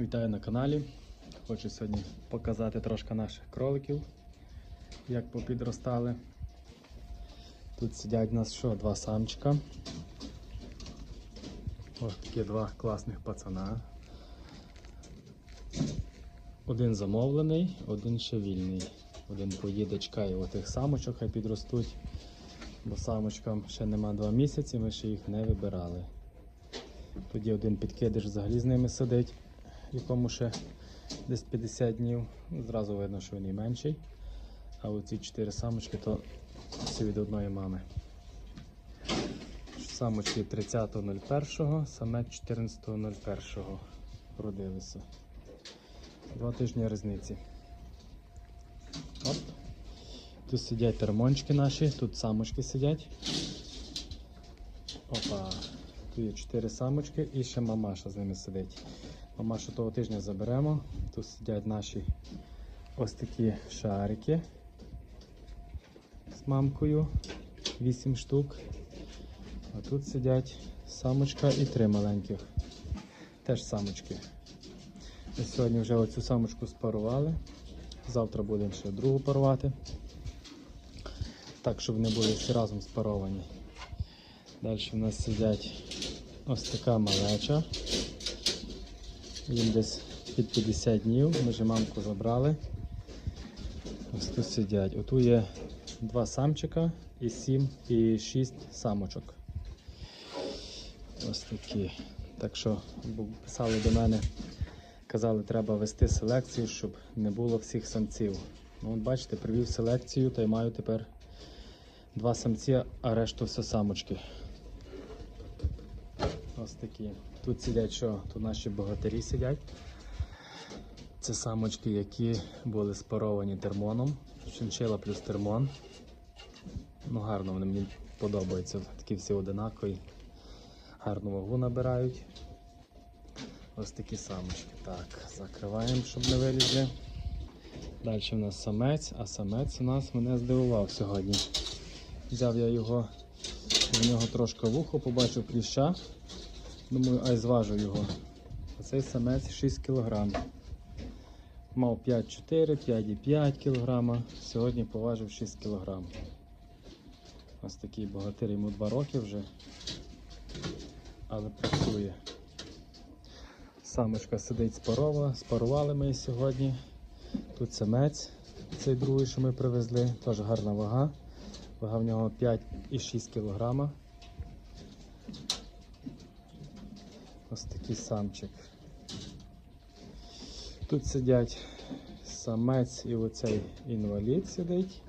Вітаю на каналі. Хочу сьогодні показати трошки наших кроликів, як попідростали. Тут сидять у нас що, два самчика. Ось такі два класних пацана. Один замовлений, один ще вільний. Один поїде, чекає отих самочок, хай підростуть. Бо самочкам ще нема два місяці, ми ще їх не вибирали. Тоді один підкидиш взагалі з ними сидить, якому ще десь 50 днів. Зразу видно, що він і менший. А оці чотири самочки то всі від одної мами. Самочки 30.01, самець 14.01 родилися. Два тижні різниці. Оп. Тут сидять термончики наші, тут самочки сидять. Опа. Тут є 4 самочки і ще мамаша з ними сидить. Мамашу того тижня заберемо. Тут сидять наші ось такі шарики з мамкою. 8 штук. А тут сидять самочка і три маленьких. Теж самочки. Ми сьогодні вже оцю самочку спарували. Завтра будемо ще другу парувати. Так, щоб вони були всі разом спаровані. Далі в нас сидять ось така малеча. Їм десь під 50 днів. Ми вже мамку забрали. Ось тут сидять. Отут є два самчика і 7 і 6 самочок. Ось такі. Так що писали до мене, казали, треба вести селекцію, щоб не було всіх самців. Ну, от бачите, привів селекцію та й маю тепер два самці, а решту все самочки. Ось такі. Тут сидять що? Тут наші богатирі сидять. Це самочки, які були спаровані термоном. Шинчила плюс термон. Ну гарно вони мені подобаються. Такі всі одинакові. Гарну вагу набирають. Ось такі самочки. Так, закриваємо, щоб не вилізли. Далі в нас самець, а самець у нас мене здивував сьогодні. Взяв я його, в нього трошки вухо, побачив кліща. Думаю, ай зважу його. Оцей самець 6 кг. Мав 5,4, 5,5 кг. Сьогодні поважив 6 кг. Ось такий богатир, йому 2 роки вже. Але працює. Самочка сидить спарова, спарували ми її сьогодні. Тут самець, цей другий, що ми привезли, теж гарна вага. Вага в нього 5,6 кг. Ось такий самчик. Тут сидять самець і оцей інвалід сидить.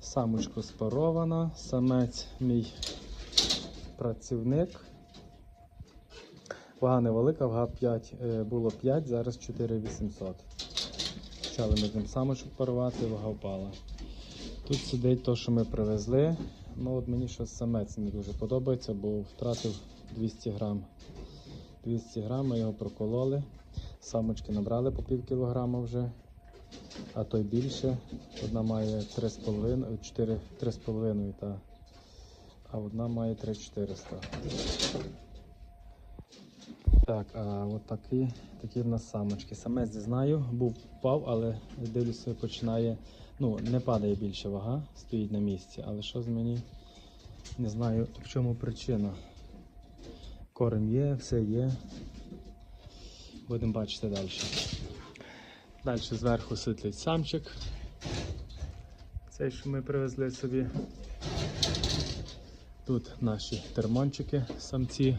Самочка спарована, самець мій працівник. Вага невелика, вага 5, е, було 5, зараз 4800. Почали ми з ним самочок парувати, вага впала. Тут сидить те, що ми привезли. Ну от Мені щось самець не дуже подобається, бо втратив 200 грам. 200 грам ми його прокололи. Самочки набрали по пів кілограма вже, а той більше. Одна має 3,5, та, а одна має 3,400. Так, а от такі, такі в нас самочки. Самець знаю, був впав, але дивлюся, починає, ну, не падає більше вага, стоїть на місці. Але що з мені? Не знаю, в чому причина. Корм є, все є. Будемо бачити далі. Далі зверху ситлить самчик. Цей, що ми привезли собі. Тут наші термончики, самці.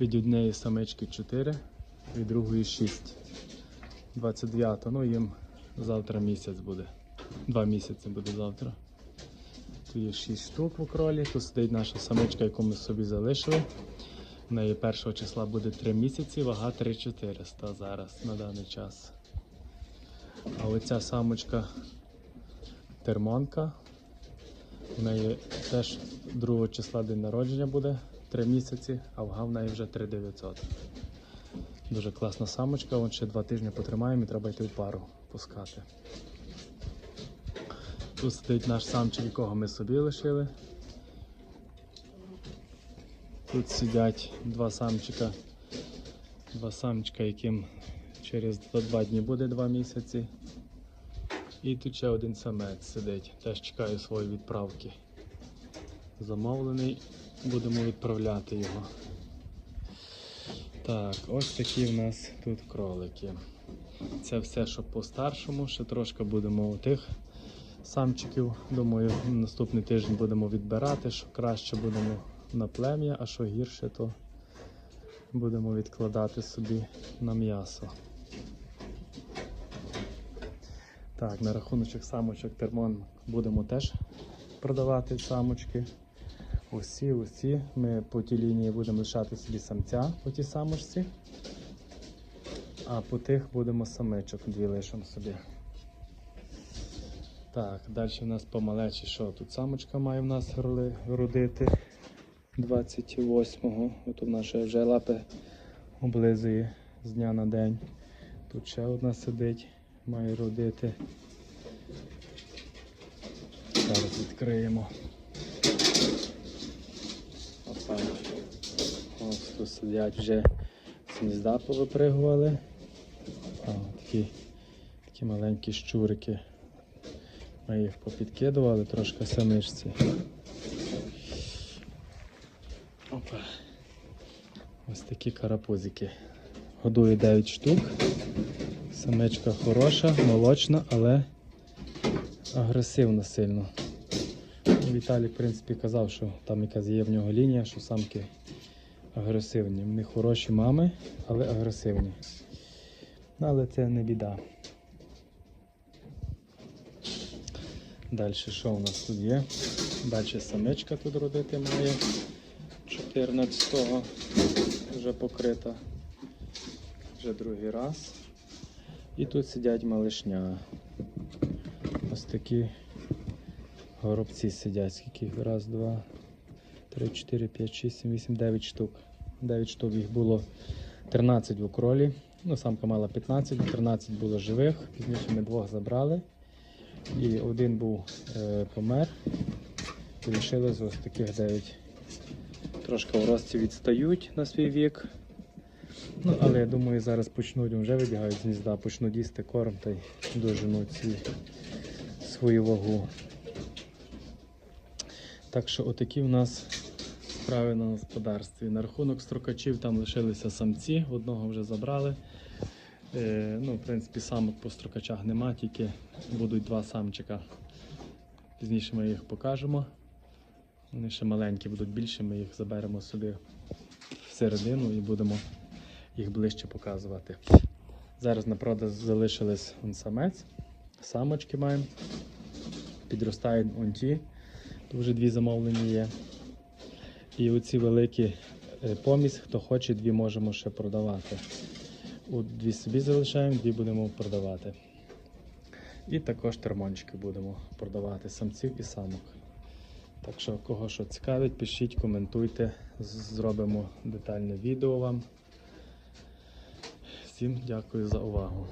Від однієї самички 4, від другої 6. 29. Ну їм завтра місяць буде. Два місяці буде завтра. Тут є 6 штук в окролі. Тут сидить наша самичка, яку ми собі залишили. В неї 1 числа буде 3 місяці, вага 3400 зараз на даний час. А оця самочка термонка. В неї теж 2 числа день народження буде 3 місяці, а вага в неї вже 3900. Дуже класна самочка, вон ще 2 тижні потримаємо і треба йти в пару пускати. Тут сидить наш самчик, якого ми собі лишили. Тут сидять два самчика Два самчика, яким через 2 дні буде 2 місяці. І тут ще один самець сидить. Теж чекаю своєї відправки. Замовлений, будемо відправляти його. Так, ось такі в нас тут кролики. Це все, що по старшому, ще трошки будемо у тих самчиків. Думаю, наступний тиждень будемо відбирати, що краще будемо на плем'я, а що гірше, то будемо відкладати собі на м'ясо. Так, на рахуночок самочок термон будемо теж продавати самочки. Усі, усі. Ми по тій лінії будемо лишати собі самця по тій самочці. А по тих будемо самичок дві лишимо собі. Так, далі в нас помалечі, що тут самочка має в нас родити 28-го. От у нас вже лапи облизує з дня на день. Тут ще одна сидить, має родити. Зараз відкриємо. Опа. Ось тут сидять вже з повипригували. Такі, такі маленькі щурики. Ми їх попідкидували трошки самичці. Опа. Ось такі карапузики. Годую 9 штук. Самичка хороша, молочна, але агресивна сильно. Віталій, в принципі, казав, що там якась є в нього лінія, що самки агресивні. Вони хороші мами, але агресивні. Ну, Але це не біда. Далі що у нас тут є? Далі самичка тут родити має. 14-го вже покрита. Вже другий раз. І тут сидять малишня. Ось такі горобці сидять. Скільки? Раз, два, три, чотири, п'ять, шість, сім, вісім, дев'ять штук. 9 штук їх було 13 в укролі. Ну, самка мала 15, 13 було живих. Пізніше ми двох забрали. І один був е, помер. Лишилось ось таких 9. Трошки в рості відстають на свій вік. Ну, але я думаю, зараз почнуть, вже вибігають з гнізда, почнуть їсти корм та й доженуть свій, свою вагу. Так що отакі в нас справи на господарстві. На рахунок строкачів там лишилися самці, одного вже забрали. Е, ну, в принципі, самок по строкачах нема, тільки будуть два самчика. Пізніше ми їх покажемо. Вони ще маленькі, будуть більші, ми їх заберемо сюди всередину і будемо їх ближче показувати. Зараз на продаж залишились он самець, самочки маємо. Підростають он ті, вже дві замовлені є. І оці великі е, помість, хто хоче, дві можемо ще продавати. От дві собі залишаємо, дві будемо продавати. І також термончики будемо продавати самців і самок. Так що, кого що цікавить, пишіть, коментуйте, зробимо детальне відео вам. Всім дякую за увагу.